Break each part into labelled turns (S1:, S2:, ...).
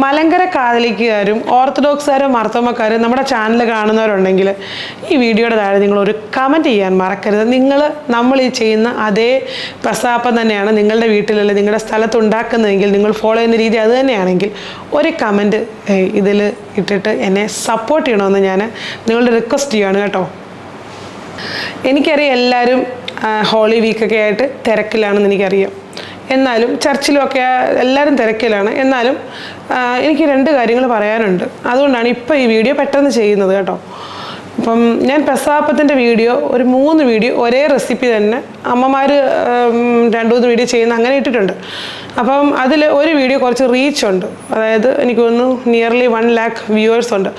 S1: മലങ്കര കാതലിക്കുകാരും ഓർത്തഡോക്സുകാരും മർത്തോമക്കാരും നമ്മുടെ ചാനൽ കാണുന്നവരുണ്ടെങ്കിൽ ഈ വീഡിയോയുടെ താഴെ നിങ്ങൾ ഒരു കമന്റ് ചെയ്യാൻ മറക്കരുത്. നിങ്ങൾ നമ്മൾ ഈ ചെയ്യുന്ന അതേ പ്രസാപ്പം തന്നെയാണ് നിങ്ങളുടെ വീട്ടിലല്ല നിങ്ങളുടെ സ്ഥലത്ത് ഉണ്ടാക്കുന്നതെങ്കിൽ നിങ്ങൾ ഫോളോ ചെയ്യുന്ന രീതി അത് തന്നെയാണെങ്കിൽ ഒരു കമന്റ് ഇതിൽ ഇട്ടിട്ട് എന്നെ സപ്പോർട്ട് ചെയ്യണമെന്ന് ഞാൻ നിങ്ങളുടെ റിക്വസ്റ്റ് ചെയ്യുകയാണ് കേട്ടോ. എനിക്കറിയാം എല്ലാവരും ഹോളി വീക്കൊക്കെ ആയിട്ട് തിരക്കിലാണെന്ന് എനിക്കറിയാം. എന്നാലും ചർച്ചിലുമൊക്കെ എല്ലാവരും തിരക്കിലാണ്. എന്നാലും എനിക്ക് രണ്ട് കാര്യങ്ങൾ പറയാനുണ്ട്. അതുകൊണ്ടാണ് ഇപ്പോൾ ഈ വീഡിയോ പെട്ടെന്ന് ചെയ്യുന്നത് കേട്ടോ. അപ്പം ഞാൻ പെസാപ്പത്തിന്റെ വീഡിയോ ഒരു മൂന്ന് വീഡിയോ ഒരേ റെസിപ്പി തന്നെ അമ്മമാർ രണ്ട് മൂന്ന് വീഡിയോ ചെയ്യുന്ന അങ്ങനെ ഇട്ടിട്ടുണ്ട്. അപ്പം അതിൽ ഒരു വീഡിയോ കുറച്ച് റീച്ച് ഉണ്ട്. അതായത് എനിക്ക് തോന്നുന്നു നിയർലി വൺ ലാക്ക് വ്യൂവേഴ്സ് ഉണ്ട്.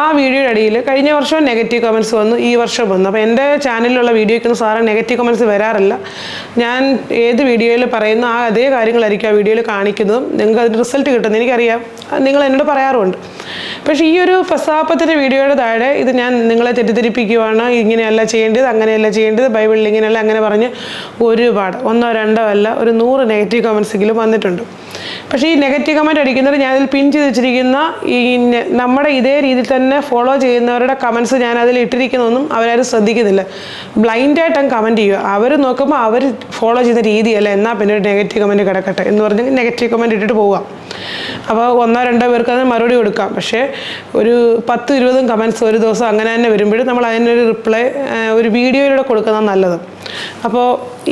S1: ആ വീഡിയോയുടെ അടിയിൽ കഴിഞ്ഞ വർഷം നെഗറ്റീവ് കമൻസ് വന്നു ഈ വർഷം വന്നു. അപ്പോൾ എന്റെ ചാനലിലുള്ള വീഡിയോയ്ക്കൊന്നും സാറ് നെഗറ്റീവ് കമൻസ് വരാറില്ല. ഞാൻ ഏത് വീഡിയോയിൽ പറയുന്ന ആ അതേ കാര്യങ്ങളായിരിക്കും ആ വീഡിയോയിൽ കാണിക്കുന്നതും നിങ്ങൾക്ക് അതിന്റെ റിസൾട്ട് കിട്ടുന്നത് എനിക്കറിയാം. നിങ്ങൾ എന്നോട് പറയാറുമുണ്ട്. പക്ഷേ ഈ ഒരു പ്രസാപ്പത്തിന്റെ വീഡിയോയുടെ താഴെ ഇത് ഞാൻ നിങ്ങളെ തെറ്റിദ്ധരിപ്പിക്കുവാണ് ഇങ്ങനെയല്ല ചെയ്യേണ്ടത് അങ്ങനെയല്ല ചെയ്യേണ്ടത് ബൈബിളിൽ ഇങ്ങനെയല്ല അങ്ങനെ പറഞ്ഞ് ഒരുപാട് ഒന്നോ രണ്ടോ അല്ല ഒരു നൂറ് നെഗറ്റീവ് കമൻസ് എങ്കിലും വന്നിട്ടുണ്ട്. പക്ഷേ ഈ നെഗറ്റീവ് കമന്റ് അടിക്കുന്നവർ ഞാനതിൽ പിൻ ചെയ്ത് വെച്ചിരിക്കുന്ന ഈ നമ്മുടെ ഇതേ രീതിയിൽ തന്നെ ഫോളോ ചെയ്യുന്നവരുടെ കമൻസ് ഞാൻ അതിൽ ഇട്ടിരിക്കുന്നതൊന്നും അവരാരും ശ്രദ്ധിക്കുന്നില്ല. ബ്ലൈൻഡായിട്ട് അങ്ങ് കമന്റ് ചെയ്യുക. അവർ നോക്കുമ്പോൾ അവർ ഫോളോ ചെയ്യുന്ന രീതിയല്ല എന്നാൽ പിന്നെ ഒരു നെഗറ്റീവ് കമന്റ് കിടക്കട്ടെ എന്ന് പറഞ്ഞ് നെഗറ്റീവ് കമന്റ് ഇട്ടിട്ട് പോവാം അപ്പോൾ ഒന്നോ രണ്ടോ പേർക്ക് അതിന് മറുപടി കൊടുക്കാം. പക്ഷേ ഒരു പത്ത് ഇരുപതും കമൻസ് ഒരു ദിവസം അങ്ങനെ തന്നെ വരുമ്പോഴും നമ്മൾ അതിനൊരു റിപ്ലൈ ഒരു വീഡിയോയിലൂടെ കൊടുക്കുന്നത് നല്ലത്. അപ്പോൾ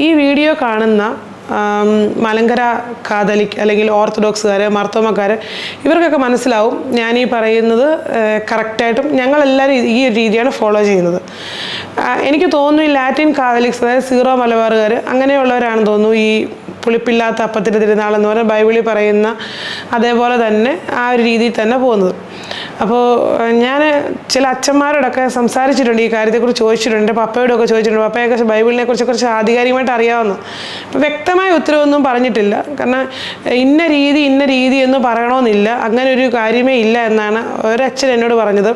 S1: ഈ വീഡിയോ കാണുന്ന മലങ്കര കാതലിക് അല്ലെങ്കിൽ ഓർത്തഡോക്സുകാർ മർത്തോമക്കാർ ഇവർക്കൊക്കെ മനസ്സിലാവും ഞാൻ ഈ പറയുന്നത് കറക്റ്റായിട്ടും ഞങ്ങളെല്ലാവരും ഈ ഒരു രീതിയാണ് ഫോളോ ചെയ്യുന്നത്. എനിക്ക് തോന്നുന്നു ഈ ലാറ്റിൻ കാതലിക്സ് അതായത് സീറോ മലബാറുകാർ അങ്ങനെയുള്ളവരാണ് തോന്നുന്നു. ഈ പുളിപ്പില്ലാത്ത അപ്പത്തിന്റെ തിരുനാൾ എന്ന് പറഞ്ഞാൽ ബൈബിളിൽ പറയുന്ന അതേപോലെ തന്നെ ആ ഒരു രീതിയിൽ തന്നെ പോകുന്നത്. അപ്പോൾ ഞാൻ ചില അച്ഛന്മാരോടൊക്കെ സംസാരിച്ചിട്ടുണ്ട് ഈ കാര്യത്തെക്കുറിച്ച് ചോദിച്ചിട്ടുണ്ട് എന്റെ പപ്പയോടൊക്കെ ചോദിച്ചിട്ടുണ്ട്. പപ്പയൊക്കെ ബൈബിളിനെ കുറിച്ച് കുറച്ച് ആധികാരികമായിട്ട് അറിയാവുന്നു. അപ്പോൾ വ്യക്തമായ ഉത്തരവൊന്നും പറഞ്ഞിട്ടില്ല. കാരണം ഇന്ന രീതി ഇന്ന രീതി എന്ന് പറയണമെന്നില്ല. അങ്ങനെ ഒരു കാര്യമേ ഇല്ല എന്നാണ് ഒരച്ഛൻ എന്നോട് പറഞ്ഞത്.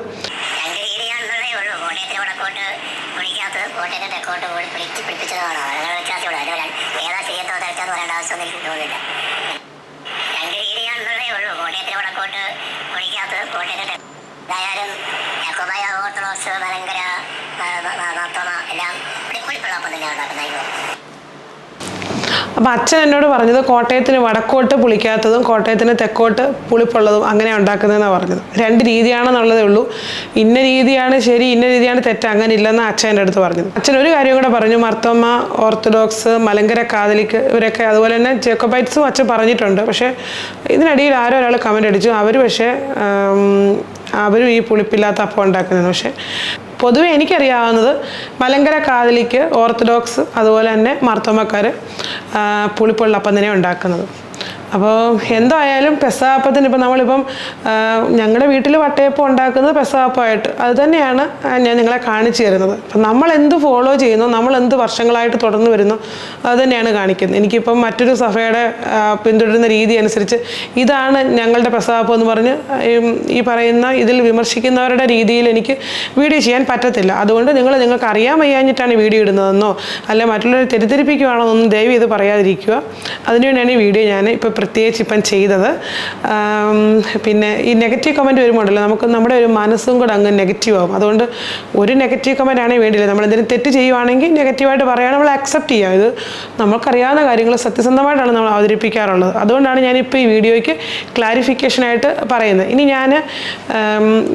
S2: പോയി പിടിച്ച് പിടിപ്പിച്ചതാണ് അങ്ങനെ വ്യത്യാസമേ ഉള്ളൂ അതിന് രണ്ട് ഏതാ ചെയ്യത്തോ തിരക്കാന്ന് പറയേണ്ട ആവശ്യമൊന്നും എനിക്ക് തോന്നുന്നില്ല രണ്ട് രീതിയാണെന്നുള്ളതേ ഉള്ളൂ കോട്ടയത്തിന് വടക്കോട്ട് പിടിക്കാത്തത് കോട്ടയത്തിന് ഇതായാലും യാക്കോബായ ഓർത്തഡോക്സ് മലങ്കര എല്ലാം
S1: അപ്പം അച്ഛൻ എന്നോട് പറഞ്ഞത് കോട്ടയത്തിന് വടക്കോട്ട് പുളിക്കാത്തതും കോട്ടയത്തിന് തെക്കോട്ട് പുളിപ്പുള്ളതും അങ്ങനെ ഉണ്ടാക്കുന്നതെന്നാണ് പറഞ്ഞത്. രണ്ട് രീതിയാണെന്നുള്ളതേ ഉള്ളൂ. ഇന്ന രീതിയാണ് ശരി ഇന്ന രീതിയാണ് തെറ്റ് അങ്ങനെ ഇല്ലെന്ന് അച്ഛൻ എന്റെ അടുത്ത് പറഞ്ഞത്. അച്ഛൻ ഒരു കാര്യം കൂടെ പറഞ്ഞു മർത്തോമ ഓർത്തഡോക്സ് മലങ്കര കാതലിക്ക് ഇവരൊക്കെ അതുപോലെ തന്നെ ജേക്കോബൈറ്റ്സും അച്ഛൻ പറഞ്ഞിട്ടുണ്ട്. പക്ഷേ ഇതിനിടയിൽ ആരോ ഒരാൾ കമന്റ് അടിച്ചു. അവർ പക്ഷേ അവരും ഈ പുളിപ്പില്ലാത്ത അപ്പം ഉണ്ടാക്കുന്നത്. പക്ഷേ പൊതുവെ എനിക്കറിയാവുന്നത് മലങ്കര കാതലിക്ക് ഓർത്തഡോക്സ് അതുപോലെ തന്നെ മാർത്തോമക്കാർ പുളിപ്പുള്ള അപ്പം തന്നെ ഉണ്ടാക്കുന്നത്. അപ്പോൾ എന്തായാലും പെസാപ്പത്തിന് ഇപ്പം നമ്മളിപ്പം ഞങ്ങളുടെ വീട്ടിൽ വട്ടയപ്പം ഉണ്ടാക്കുന്നത് പെസാപ്പമായിട്ട് അത് തന്നെയാണ് ഞാൻ നിങ്ങളെ കാണിച്ചു തരുന്നത്. അപ്പം നമ്മൾ എന്ത് ഫോളോ ചെയ്യുന്നു നമ്മൾ എന്ത് വർഷങ്ങളായിട്ട് തുടർന്ന് വരുന്നു അത് തന്നെയാണ് കാണിക്കുന്നത്. എനിക്കിപ്പം മറ്റൊരു സഭയുടെ പിന്തുടരുന്ന രീതി അനുസരിച്ച് ഇതാണ് ഞങ്ങളുടെ പെസാപ്പം എന്ന് പറഞ്ഞ് ഈ- പറയുന്ന ഇതിൽ വിമർശിക്കുന്നവരുടെ രീതിയിൽ എനിക്ക് വീഡിയോ ചെയ്യാൻ പറ്റത്തില്ല. അതുകൊണ്ട് നിങ്ങൾ നിങ്ങൾക്ക് അറിയാൻ വയ്യാഞ്ഞിട്ടാണ് വീഡിയോ ഇടുന്നതെന്നോ അല്ല മറ്റുള്ളവരെ തെറ്റിദ്ധരിപ്പിക്കുവാണോ എന്നൊന്നും ദയവ് ഇത് പറയാതിരിക്കുക. അതിനുവേണ്ടിയാണ് ഈ വീഡിയോ ഞാൻ ഇപ്പോൾ പ്രത്യേകിച്ച് ഇപ്പം ചെയ്തത്. പിന്നെ ഈ നെഗറ്റീവ് കമന്റ് വരുമ്പോണ്ടല്ലോ നമുക്ക് നമ്മുടെ ഒരു മനസ്സും കൂടെ അങ്ങ് നെഗറ്റീവ് ആകും അതുകൊണ്ട് ഒരു നെഗറ്റീവ് കമന്റ് ആണെങ്കിൽ വേണ്ടിയില്ല. നമ്മൾ എന്തെങ്കിലും തെറ്റ് ചെയ്യുവാണെങ്കിൽ നെഗറ്റീവായിട്ട് പറയാൻ നമ്മൾ അക്സെപ്റ്റ് ചെയ്യാം ഇത് നമുക്കറിയാവുന്ന കാര്യങ്ങൾ സത്യസന്ധമായിട്ടാണ് നമ്മൾ അവതരിപ്പിക്കാറുള്ളത്. അതുകൊണ്ടാണ് ഞാനിപ്പോൾ ഈ വീഡിയോയ്ക്ക് ക്ലാരിഫിക്കേഷനായിട്ട് പറയുന്നത്. ഇനി ഞാൻ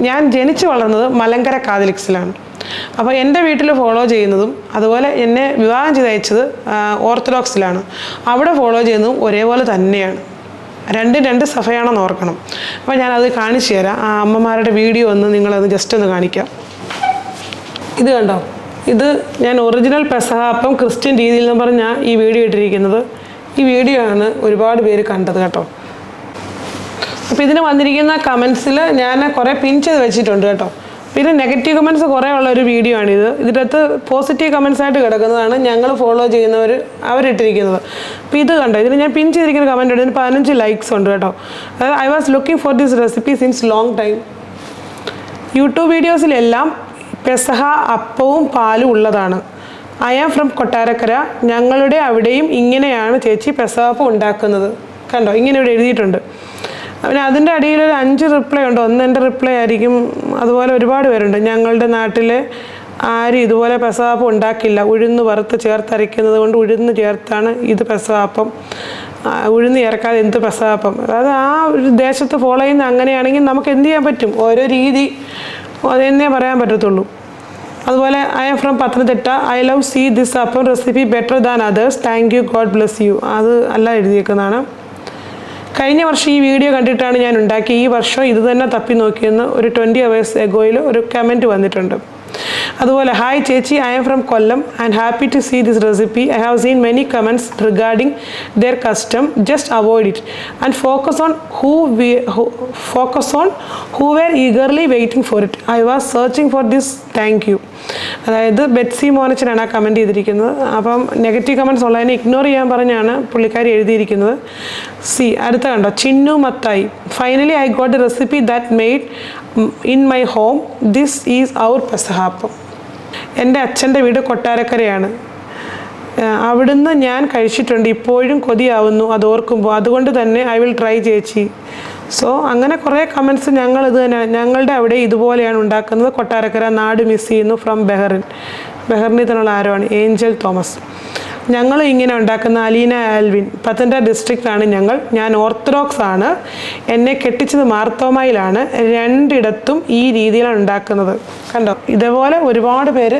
S1: ഞാൻ ജനിച്ചു വളർന്നത് മലങ്കര കാതലിക്സിലാണ് അപ്പോൾ എന്റെ വീട്ടിൽ ഫോളോ ചെയ്യുന്നതും അതുപോലെ എന്നെ വിവാഹം ചെയ്ത് അയച്ചത് ഓർത്തഡോക്സിലാണ്. അവിടെ ഫോളോ ചെയ്യുന്നതും ഒരേപോലെ തന്നെയാണ്. രണ്ടും രണ്ട് സഭയാണെന്ന് ഓർക്കണം. അപ്പോൾ ഞാനത് കാണിച്ചു തരാം. ആ അമ്മമാരുടെ വീഡിയോ ഒന്ന് നിങ്ങളത് ജസ്റ്റ് ഒന്ന് കാണിക്കാം. ഇത് കണ്ടോ? ഇത് ഞാൻ ഒറിജിനൽ പെസഹ അപ്പം ക്രിസ്ത്യൻ രീതിയിൽ എന്ന് പറഞ്ഞാൽ ഈ വീഡിയോ ഇട്ടിരിക്കുന്നത്. ഈ വീഡിയോ ആണ് ഒരുപാട് പേര് കണ്ടത് കേട്ടോ. അപ്പോൾ ഇതിന് വന്നിരിക്കുന്ന കമൻസിൽ ഞാൻ കുറേ പിൻ ചെയ്ത് വെച്ചിട്ടുണ്ട് കേട്ടോ. പിന്നെ നെഗറ്റീവ് കമൻസ് കുറേ ഉള്ള ഒരു വീഡിയോ ആണിത്. ഇതിനകത്ത് പോസിറ്റീവ് കമൻസ് ആയിട്ട് കിടക്കുന്നതാണ് ഞങ്ങൾ ഫോളോ ചെയ്യുന്നവർ അവരിട്ടിരിക്കുന്നത്. അപ്പോൾ ഇത് കണ്ടോ? ഇതിന് ഞാൻ പിൻ ചെയ്തിരിക്കുന്ന കമന്റ് ഉണ്ട്. ഇതിന് പതിനഞ്ച് ലൈക്സ് ഉണ്ട് കേട്ടോ. അതായത് I was looking for this recipe since long time YouTube വീഡിയോസിലെല്ലാം Pesaha അപ്പവും പാലും ഉള്ളതാണ്. I am from Kottarakkara. ഞങ്ങളുടെ അവിടെയും ഇങ്ങനെയാണ് ചേച്ചി പെസഹ അപ്പം ഉണ്ടാക്കുന്നത്. കണ്ടോ? ഇങ്ങനെ ഇവിടെ എഴുതിയിട്ടുണ്ട്. പിന്നെ അതിന്റെ അടിയിൽ ഒരു അഞ്ച് റിപ്ലൈ ഉണ്ട്. ഒന്ന് എന്റെ റിപ്ലൈ ആയിരിക്കും. അതുപോലെ ഒരുപാട് പേരുണ്ട്. ഞങ്ങളുടെ നാട്ടിൽ ആരും ഇതുപോലെ പെസവാപ്പം ഉണ്ടാക്കില്ല. ഉഴുന്ന് വറുത്ത് ചേർത്തരയ്ക്കുന്നത് കൊണ്ട് ഉഴുന്ന് ചേർത്താണ് ഇത് പെസവാപ്പം ഉഴുന്ന് ചേർക്കാതെ എന്ത് പെസവാപ്പം അതായത് ആ ഒരു ദേശത്ത് ഫോളോ ചെയ്യുന്ന അങ്ങനെയാണെങ്കിൽ നമുക്ക് എന്ത് ചെയ്യാൻ പറ്റും? ഓരോ രീതി അതെന്നേ പറയാൻ പറ്റത്തുള്ളൂ. അതുപോലെ I'm from Pathanamthitta I love see this appam recipe better than others thank you God bless you അത് അല്ല എഴുതിയേക്കുന്നതാണ്. കഴിഞ്ഞ വർഷം ഈ വീഡിയോ കണ്ടിട്ടാണ് ഞാൻ ഉണ്ടാക്കി ഈ വർഷം ഇത് തന്നെ തപ്പി നോക്കിയെന്ന് ഒരു ട്വന്റി അവേഴ്സ് എഗോയിൽ ഒരു കമന്റ് വന്നിട്ടുണ്ട്. അതുപോലെ ഹായ് ചേച്ചി I'm from Kollam and happy to see this recipe I have seen many comments regarding their custom just avoid it and focus on who we focus on who were eagerly waiting for it I was searching for this thank you അതായത് Betsy മോനച്ചനാണ് ആ comment ചെയ്തിരിക്കുന്നത്. അപ്പം negative comments ഉള്ളതിനെ ignore ചെയ്യാൻ പറഞ്ഞാണ് പുള്ളിക്കാരി എഴുതിയിരിക്കുന്നത്. സി അടുത്ത കണ്ടോ? Chinnu Mathai. Finally I got a recipe that made in my home this is our പെസഹാപ്പം. എന്റെ അച്ഛന്റെ വീട് കൊട്ടാരക്കരയാണ്. അവിടുന്ന് ഞാൻ കഴിച്ചിട്ടുണ്ട്. ഇപ്പോഴും കൊതിയാവുന്നു അത് ഓർക്കുമ്പോൾ. അതുകൊണ്ട് തന്നെ ഐ വിൽ ട്രൈ ചേച്ചി. സോ അങ്ങനെ കുറേ കമൻസ് ഞങ്ങൾ ഇത് തന്നെ ഞങ്ങളുടെ അവിടെ ഇതുപോലെയാണ് ഉണ്ടാക്കുന്നത്. കൊട്ടാരക്കര നാട് മിസ് ചെയ്യുന്നു ഫ്രം ബെഹറിൻ. ബെഹറിനിൽ ആരോ ആണ് ഏഞ്ചൽ തോമസ്. ഞങ്ങൾ ഇങ്ങനെ ഉണ്ടാക്കുന്ന അലീന ആൽവിൻ പത്തനംതിട്ട ഡിസ്ട്രിക്റ്റാണ് ഞങ്ങൾ. ഞാൻ ഓർത്തഡോക്സ് ആണ്. എന്നെ കെട്ടിച്ചത് മാർത്തോമയിലാണ്. രണ്ടിടത്തും ഈ രീതിയിലാണ് ഉണ്ടാക്കുന്നത്. കണ്ടോ? ഇതേപോലെ ഒരുപാട് പേര്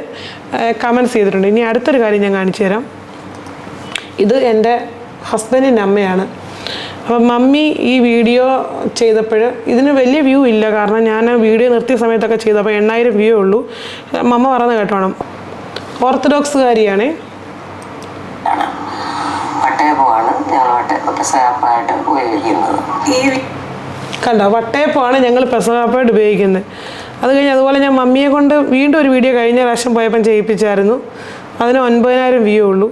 S1: കമൻസ് ചെയ്തിട്ടുണ്ട്. ഇനി അടുത്തൊരു കാര്യം ഞാൻ കാണിച്ചു തരാം. ഇത് എന്റെ ഹസ്ബൻഡിന്റെ അമ്മയാണ്. അപ്പം മമ്മി ഈ വീഡിയോ ചെയ്തപ്പോൾ ഇതിന് വലിയ വ്യൂ ഇല്ല. കാരണം ഞാൻ വീഡിയോ നിർത്തിയ സമയത്തൊക്കെ ചെയ്തപ്പോൾ എണ്ണായിരം വ്യൂ ഉള്ളൂ. മമ്മ പറഞ്ഞ് കേട്ടോണം. ഓർത്തഡോക്സുകാരിയാണേ
S3: ആണ് പട്ടയപ്പമാണ് ഞങ്ങൾ വട്ട പെസഹാപ്പായിട്ട് ഉപയോഗിക്കുന്നത്. ഈ
S1: കണ്ടോ വട്ടയപ്പമാണ് ഞങ്ങൾ പെസഹാപ്പായിട്ട് ഉപയോഗിക്കുന്നത്. അത് കഴിഞ്ഞ് അതുപോലെ ഞാൻ മമ്മിയെ കൊണ്ട് വീണ്ടും ഒരു വീഡിയോ കഴിഞ്ഞ പ്രാവശ്യം പോയപ്പം ചെയ്യിപ്പിച്ചായിരുന്നു. അതിന് ഒൻപതിനായിരം വ്യൂ ഉള്ളൂ.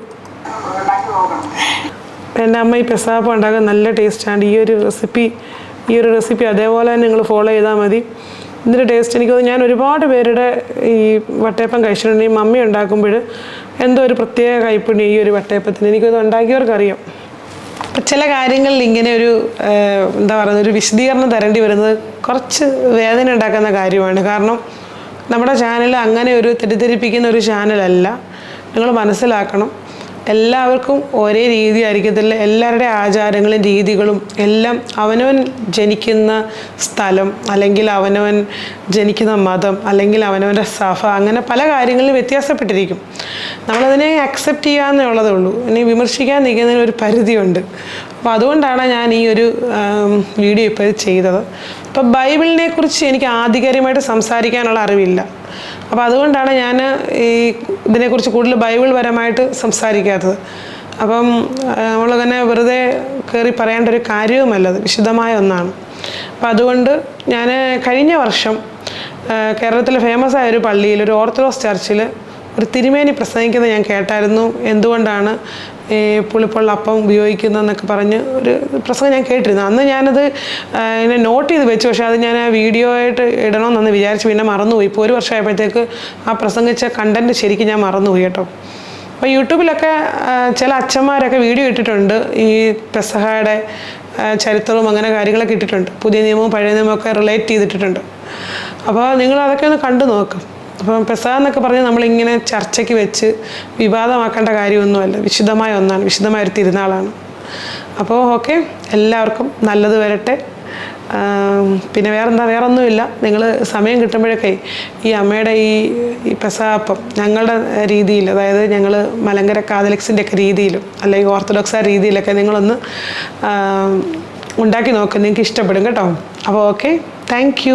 S1: എന്റെ അമ്മ ഈ പെസാപ്പ് ഉണ്ടാക്കാൻ നല്ല ടേസ്റ്റാണ് ഈ ഒരു റെസിപ്പി ഈ ഒരു റെസിപ്പി അതേപോലെ തന്നെ നിങ്ങൾ ഫോളോ ചെയ്താൽ മതി. ഇതിന്റെ ടേസ്റ്റ് എനിക്ക് ഞാൻ ഒരുപാട് പേരുടെ ഈ വട്ടയപ്പം കഴിച്ചിട്ടുണ്ട്. ഈ മമ്മി ഉണ്ടാക്കുമ്പോൾ എന്തോ ഒരു പ്രത്യേക കൈപ്പുണ്യം ഈ ഒരു വട്ടയപ്പത്തിന്. എനിക്കത് ഉണ്ടാക്കിയവർക്കറിയാം. ചില കാര്യങ്ങളിൽ ഇങ്ങനെ ഒരു എന്താ പറയുന്നത് ഒരു വിശദീകരണം തരേണ്ടി വരുന്നത് കുറച്ച് വേദന ഉണ്ടാക്കുന്ന കാര്യമാണ്. കാരണം നമ്മുടെ ചാനൽ അങ്ങനെ ഒരു തെറ്റിദ്ധരിപ്പിക്കുന്ന ഒരു ചാനലല്ല. നിങ്ങൾ മനസ്സിലാക്കണം. എല്ലാവർക്കും ഒരേ രീതി ആയിരിക്കത്തില്ല. എല്ലാവരുടെ ആചാരങ്ങളും രീതികളും എല്ലാം അവനവൻ ജനിക്കുന്ന സ്ഥലം അല്ലെങ്കിൽ അവനവൻ ജനിക്കുന്ന മതം അല്ലെങ്കിൽ അവനവന്റെ സഭ അങ്ങനെ പല കാര്യങ്ങളിലും വ്യത്യാസപ്പെട്ടിരിക്കും. നമ്മളതിനെ അക്സെപ്റ്റ് ചെയ്യാമെന്നുള്ളതേ ഉള്ളൂ ഇനി വിമർശിക്കാൻ നിൽക്കുന്നതിന് ഒരു പരിധിയുണ്ട്. അപ്പോൾ അതുകൊണ്ടാണ് ഞാൻ ഈ ഒരു വീഡിയോ ഇപ്പോൾ ചെയ്തത്. അപ്പോൾ ബൈബിളിനെ കുറിച്ച് എനിക്ക് ആധികാരികമായിട്ട് സംസാരിക്കാനുള്ള അറിവില്ല. അപ്പോൾ അതുകൊണ്ടാണ് ഞാൻ ഈ ഇതിനെക്കുറിച്ച് കൂടുതൽ ബൈബിൾ പരമായിട്ട് സംസാരിക്കാത്തത്. അപ്പം നമ്മൾ തന്നെ വെറുതെ കയറി പറയേണ്ട ഒരു കാര്യവുമല്ല അത് വിശദമായ ഒന്നാണ്. അപ്പം അതുകൊണ്ട് ഞാൻ കഴിഞ്ഞ വർഷം കേരളത്തിലെ ഫേമസ് ആയ ഒരു പള്ളിയിൽ ഒരു ഓർത്തഡോക്സ് ചർച്ചിൽ ഒരു തിരുമേനി പ്രസംഗിക്കുന്നത് ഞാൻ കേട്ടായിരുന്നു. എന്തുകൊണ്ടാണ് ഈ പുളിപ്പുള്ള അപ്പം ഉപയോഗിക്കുന്നതെന്നൊക്കെ പറഞ്ഞ് ഒരു പ്രസംഗം ഞാൻ കേട്ടിരുന്നു. അന്ന് ഞാനത് എന്നെ നോട്ട് ചെയ്ത് വെച്ചു. പക്ഷേ അത് ഞാൻ ആ വീഡിയോ ആയിട്ട് ഇടണമെന്നൊന്ന് വിചാരിച്ച്. പിന്നെ മറന്നുപോയി. ഇപ്പോൾ ഒരു വർഷമായപ്പോഴത്തേക്ക് ആ പ്രസംഗിച്ച കണ്ടന്റ് ശരിക്കും ഞാൻ മറന്നുപോയി കേട്ടോ. അപ്പോൾ യൂട്യൂബിലൊക്കെ ചില അച്ഛന്മാരൊക്കെ വീഡിയോ ഇട്ടിട്ടുണ്ട്. ഈ പെസഹയുടെ ചരിത്രവും അങ്ങനെ കാര്യങ്ങളൊക്കെ ഇട്ടിട്ടുണ്ട്. പുതിയ നിയമവും പഴയ നിയമവും ഒക്കെ റിലേറ്റ് ചെയ്തിട്ടിട്ടുണ്ട്. അപ്പോൾ നിങ്ങൾ അതൊക്കെ ഒന്ന് കണ്ടു നോക്കും. അപ്പം പെസഹ എന്നൊക്കെ പറഞ്ഞ് നമ്മളിങ്ങനെ ചർച്ചയ്ക്ക് വെച്ച് വിവാദമാക്കേണ്ട കാര്യമൊന്നുമല്ല. വിശുദ്ധമായ ഒന്നാണ്. വിശുദ്ധമായ ഒരു തിരുനാളാണ്. അപ്പോൾ ഓക്കെ. എല്ലാവർക്കും നല്ലത് വരട്ടെ. പിന്നെ വേറെന്താ? വേറൊന്നുമില്ല. നിങ്ങൾ സമയം കിട്ടുമ്പോഴൊക്കെ ഈ അമ്മയുടെ ഈ ഈ പെസാപ്പം ഞങ്ങളുടെ രീതിയിൽ അതായത് ഞങ്ങൾ മലങ്കര കാതലിക്സിന്റെ ഒക്കെ രീതിയിലും അല്ലെങ്കിൽ ഓർത്തഡോക്സ് ആ രീതിയിലൊക്കെ നിങ്ങളൊന്ന് ഉണ്ടാക്കി നോക്കുക നിങ്ങൾക്ക് ഇഷ്ടപ്പെടും കേട്ടോ. അപ്പോൾ ഓക്കെ. താങ്ക്